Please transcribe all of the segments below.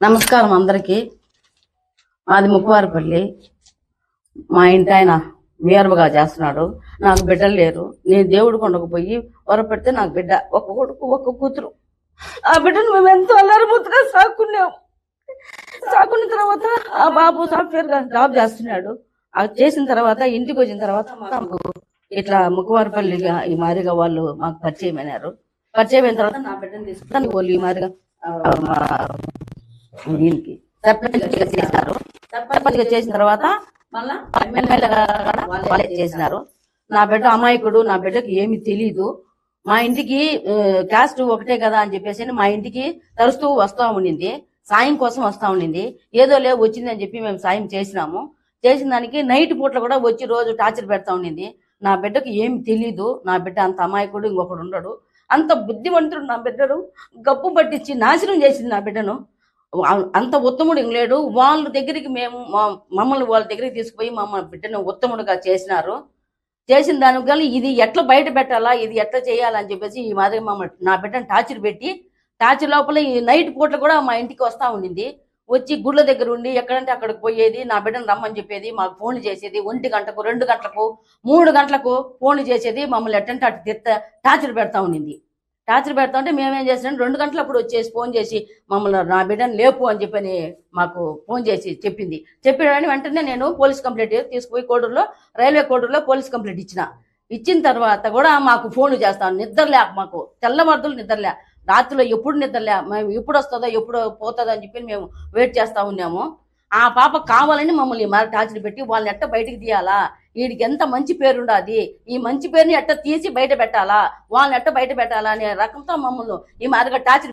నమస్కారం అందరికి. మాది ముక్కువారిపల్లి మా ఇంటి ఆయన వీరవగా చేస్తున్నాడు. నాకు బిడ్డలు లేరు. నేను దేవుడు కొండకు పోయి వరపెడితే నాకు బిడ్డ ఒక కొడుకు ఒక కూతురు. ఆ బిడ్డను మేము ఎంతో అల్లరిముద్దుగా సాకున్నాం. సాకున్న తర్వాత ఆ బాబు సాఫ్ట్వేర్ జాబ్ చేస్తున్నాడు. అది చేసిన తర్వాత ఇంటికి వచ్చిన తర్వాత మాకు ఇట్లా ముక్కువారిపల్లిగా ఈ మాదిరిగా వాళ్ళు మాకు పరిచయం అయినారు. పరిచయం అయిన తర్వాత నా బిడ్డను తీసుకుంటాను వాళ్ళు ఈ మాదిరిగా దీనికి చేసినారు సర్పంచ్గా చేసిన తర్వాత మళ్ళా వాళ్ళే చేసినారు. నా బిడ్డ అమాయకుడు నా బిడ్డకి ఏమి తెలీదు. మా ఇంటికి క్యాస్ట్ ఒకటే కదా అని చెప్పేసి మా ఇంటికి తరుస్తూ వస్తా ఉండింది. సాయం కోసం వస్తా ఉండింది. ఏదో లేవు వచ్చింది అని చెప్పి మేము సాయం చేసినాము. చేసిన దానికి నైట్ పూట్ల కూడా వచ్చి రోజు టార్చర్ పెడతా ఉండింది. నా బిడ్డకు ఏమి తెలీదు. నా బిడ్డ అంత అమాయకుడు ఇంకొకడు ఉండడు. అంత బుద్ధివంతుడు నా బిడ్డను గప్పు పట్టించి నాశనం చేసింది నా బిడ్డను. అంత ఉత్తముడు లేడు. వాళ్ళ దగ్గరికి మేము మమ్మల్ని వాళ్ళ దగ్గరికి తీసుకుపోయి మమ్మల్ని బిడ్డను ఉత్తముడుగా చేసినారు. చేసిన దానికి కానీ ఇది ఎట్లా బయట పెట్టాలా ఇది ఎట్లా చేయాలని చెప్పేసి ఈ మాదిరి మమ్మల్ని నా బిడ్డను టార్చర్ పెట్టి టార్చర్ లోపల ఈ నైట్ పూట్ల కూడా మా ఇంటికి వస్తా ఉండింది. వచ్చి గుళ్ళ దగ్గర ఉండి ఎక్కడంటే అక్కడికి పోయేది నా బిడ్డను రమ్మని చెప్పేది మాకు ఫోన్ చేసేది ఒంటి గంటకు రెండు గంటలకు మూడు గంటలకు ఫోన్ చేసేది మమ్మల్ని ఎట్టంటే అటు తిత్త టార్చర్ పెడతా ఉండింది. టార్చర్ పెడతా ఉంటే మేమేం చేసినాం రెండు గంటలప్పుడు వచ్చేసి ఫోన్ చేసి మమ్మల్ని నా బిడ్డను లేపు అని చెప్పని మాకు ఫోన్ చేసి చెప్పింది. చెప్పిన వెంటనే నేను పోలీస్ కంప్లైంట్ తీసుకుపోయి కోడూరులో రైల్వే కోడూరులో పోలీస్ కంప్లైంట్ ఇచ్చిన. ఇచ్చిన తర్వాత కూడా మాకు ఫోన్ చేస్తాను. నిద్రలే మాకు తెల్లవారుదులు నిద్రలే రాత్రిలో ఎప్పుడు నిద్రలే మేము ఎప్పుడు వస్తుందో ఎప్పుడు పోతుందో అని చెప్పి మేము వెయిట్ చేస్తా ఉన్నాము. ఆ పాప కావాలని మమ్మల్ని మరి టార్చర్ పెట్టి వాళ్ళని ఎట్ట బయటకు తీయాలా? వీడికి ఎంత మంచి పేరుండాది ఈ మంచి పేరుని ఎట్ట తీసి బయట పెట్టాలా? వాళ్ళని ఎట్ట బయట పెట్టాలా అనే రకంతో మమ్మల్ని ఈ మాదిరిగా టార్చర్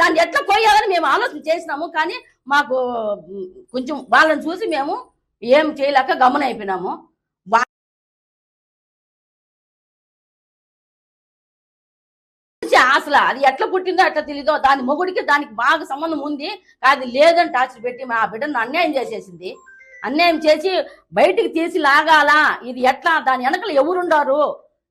దాన్ని ఎట్లా పోయాలని మేము ఆలోచన చేసినాము. కానీ మాకు కొంచెం వాళ్ళని చూసి మేము ఏం చేయలేక గమనైపోయినాము అసలు అది ఎట్లా పుట్టిందో ఎట్లా తెలీదో దాని మొగుడికి దానికి బాగా సంబంధం ఉంది. అది లేదని టార్చర్ పెట్టి మా బిడ్డను అన్యాయం చేసేసింది. అన్యాయం చేసి బయటికి తీసి లాగాలా? ఇది ఎట్లా? దాని వెనకలు ఎవరుండారు?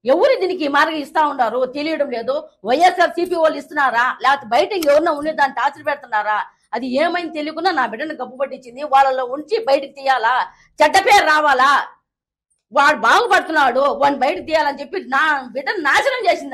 ఎవరు దీనికి మార్గం ఇస్తా ఉండారు? తెలియడం లేదు. వైఎస్ఆర్ సిపి వాళ్ళు ఇస్తున్నారా? లేకపోతే బయట ఎవరన్నా ఉండి దాన్ని టార్చర్ పెడుతున్నారా? అది ఏమైంది తెలియకుండా నా బిడ్డను గప్పు పట్టించింది. వాళ్ళలో ఉంచి బయటకు తీయాలా? చెడ్డ పేరు రావాలా? వాడు బాగుపడుతున్నాడు. వాడిని బయటకు తీయాలని చెప్పి నా బిడ్డను నాశనం చేసింది